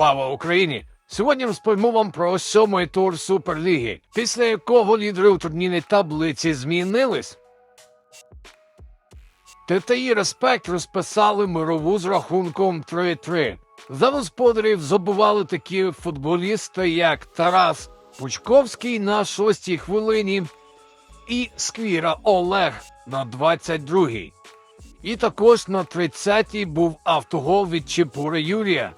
Слава Україні! Сьогодні розповімо вам про сьомий тур Суперліги, після якого лідери у турнірній таблиці змінились. ТТІ Респект розписали мирову з рахунком 3-3. За господарів забували такі футболісти, як Тарас Пучковський на шостій хвилині і Сквіра Олег на 22-й. І також на 30-й був автогол від Чепури Юрія.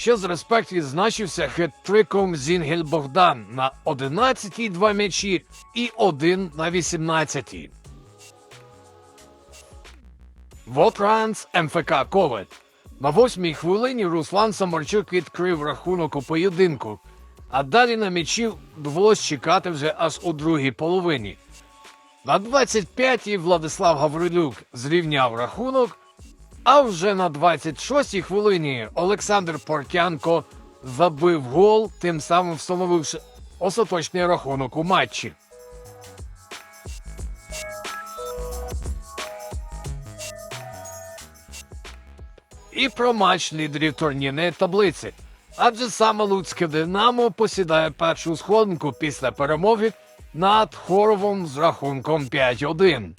Ще з респект відзначився хет-триком Зінгель Богдан на 11-й два м'ячі і один на 18-й. Вотранс МФК Коваль. На восьмій хвилині Руслан Самарчук відкрив рахунок у поєдинку, а далі на м'ячі довелось чекати вже аж у другій половині. На 25-й Владислав Гаврилюк зрівняв рахунок, а вже на 26-й хвилині Олександр Портянко забив гол, тим самим встановивши остаточний рахунок у матчі. І про матч лідерів турнірної таблиці. Адже саме Луцьке Динамо посідає першу сходинку після перемоги над Хоровом з рахунком 5-1.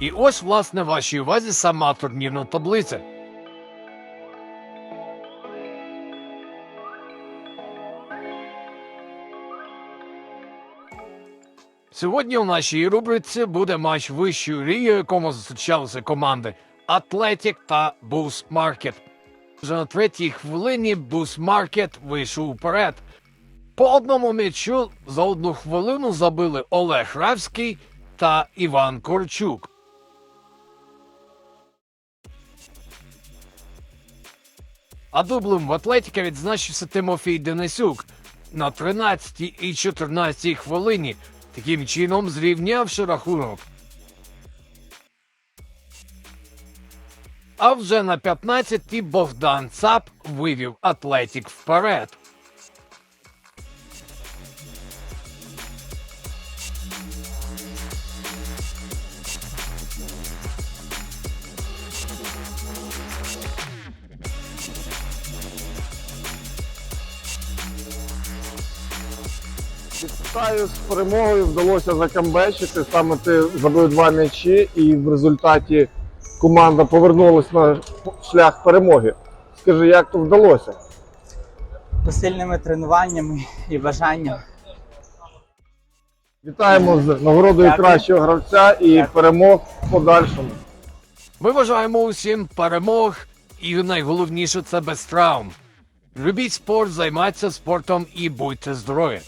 І ось, власне, вашій увазі сама турнірна таблиця. Сьогодні у нашій рубриці буде матч вищої ліги, у якому зустрічалися команди Атлетік та Бус Маркет. Вже на третій хвилині Бус Маркет вийшов вперед. По одному м'ячу за одну хвилину забили Олег Равський та Іван Корчук. А дублем в Атлетіка відзначився Тимофій Денисюк на 13 і 14 хвилині, таким чином зрівнявши рахунок. А вже на 15-й Богдан Цап вивів Атлетік вперед. Вітаю з перемогою. Вдалося закамбечити. Саме ти забив два м'ячі, і в результаті команда повернулася на шлях перемоги. Скажи, як то вдалося? посильними тренуваннями і бажанням. Вітаємо з нагородою Дякую. кращого гравця і Дякую. перемог в подальшому. Ми бажаємо усім перемог, і найголовніше це без травм. Любіть спорт, займайтеся спортом і будьте здорові.